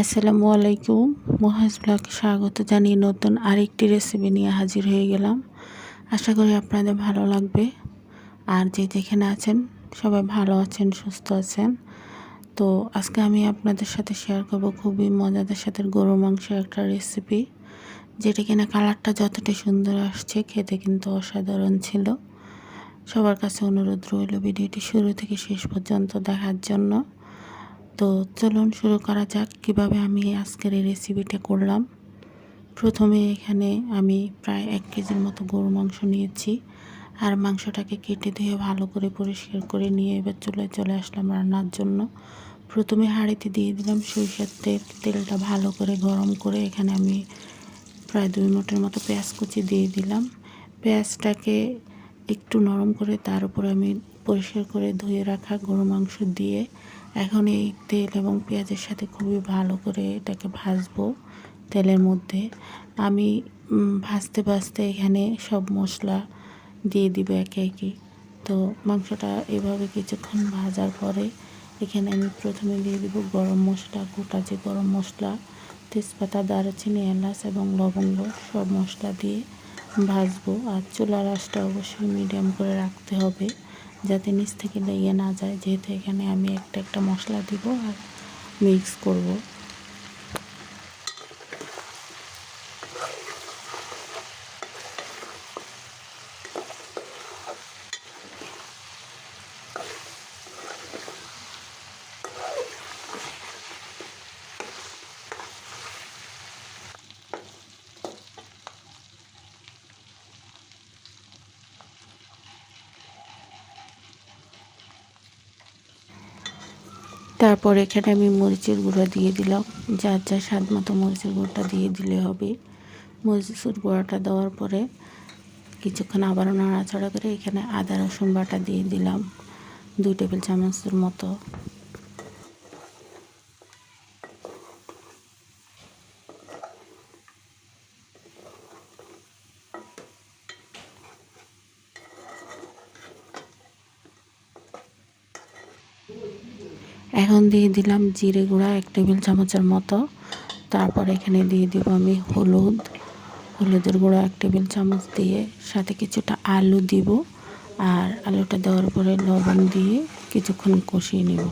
আসসালামু আলাইকুম। মহাজ ব্লগ স্বাগত জানিয়ে নতুন আরেকটি রেসিপি নিয়ে হাজির হয়ে গেলাম। আশা করি আপনাদের ভালো লাগবে। আর যে যেখানে আছেন, সবাই ভালো আছেন, সুস্থ আছেন। তো আজকে আমি আপনাদের সাথে শেয়ার করব খুবই মজাদার সাথে গরু মাংসের একটা রেসিপি যেটা কিনা কালারটা যতটা সুন্দর আসছে, খেতে কিন্তু অসাধারণ ছিল। সবার কাছে অনুরোধ রইল ভিডিওটি শুরু থেকে শেষ পর্যন্ত দেখার জন্য। তো চলুন শুরু করা যাক কীভাবে আমি আজকের এই রেসিপিটা করলাম। প্রথমে এখানে আমি প্রায় এক কেজির মতো গরু মাংস নিয়েছি। আর মাংসটাকে কেটে ধুয়ে ভালো করে পরিষ্কার করে নিয়ে এবার চলে চলে আসলাম রান্নার জন্য। প্রথমে হাঁড়িতে দিয়ে দিলাম সরিষার তেল। তেলটা ভালো করে গরম করে এখানে আমি প্রায় দুই মিনিটের মতো পেঁয়াজ কুচি দিয়ে দিলাম। পেঁয়াজটাকে একটু নরম করে তার উপরে আমি পরিষ্কার করে ধুয়ে রাখা গরু মাংস দিয়ে এখন এই তেল এবং পেঁয়াজের সাথে খুবই ভালো করে এটাকে ভাজবো তেলের মধ্যে। আমি ভাজতে ভাজতে এখানে সব মশলা দিয়ে দিব একে একে। তো মাংসটা এভাবে কিছুক্ষণ ভাজার পরে এখানে আমি প্রথমে দিয়ে দিব গরম মশলা, গোটা যে গরম মশলা, তেজপাতা, দারুচিনি, এলাচ এবং লবঙ্গ সব মশলা দিয়ে ভাজবো। আর চুলার আঁচটা অবশ্যই মিডিয়াম করে রাখতে হবে। যাতে নিচ থেকে লেগে না যায়, যেহেতু এখানে আমি একটা একটা মশলা দিব আর মিক্স করব। তারপর এখানে আমি মরিচের গুঁড়া দিয়ে দিলাম। যার যা স্বাদ মতো মরিচের গুঁড়োটা দিয়ে দিলে হবে। মরিচের গুঁড়াটা দেওয়ার পরে কিছুক্ষণ আবারও নাড়াচাড়া করে এখানে আদা রসুন বাটা দিয়ে দিলাম। দুই টেবিল চামচের মতো। এখন দিয়ে দিলাম জিরে গুঁড়া এক টেবিল চামচের মতো। তারপর এখানে দিয়ে দিব আমি হলুদ। হলুদের গুঁড়া এক টেবিল চামচ দিয়ে সাথে কিছুটা আলু দিব আর আলুটা দেওয়ার পরে লবণ দিয়ে কিছুক্ষণ কষিয়ে নেব।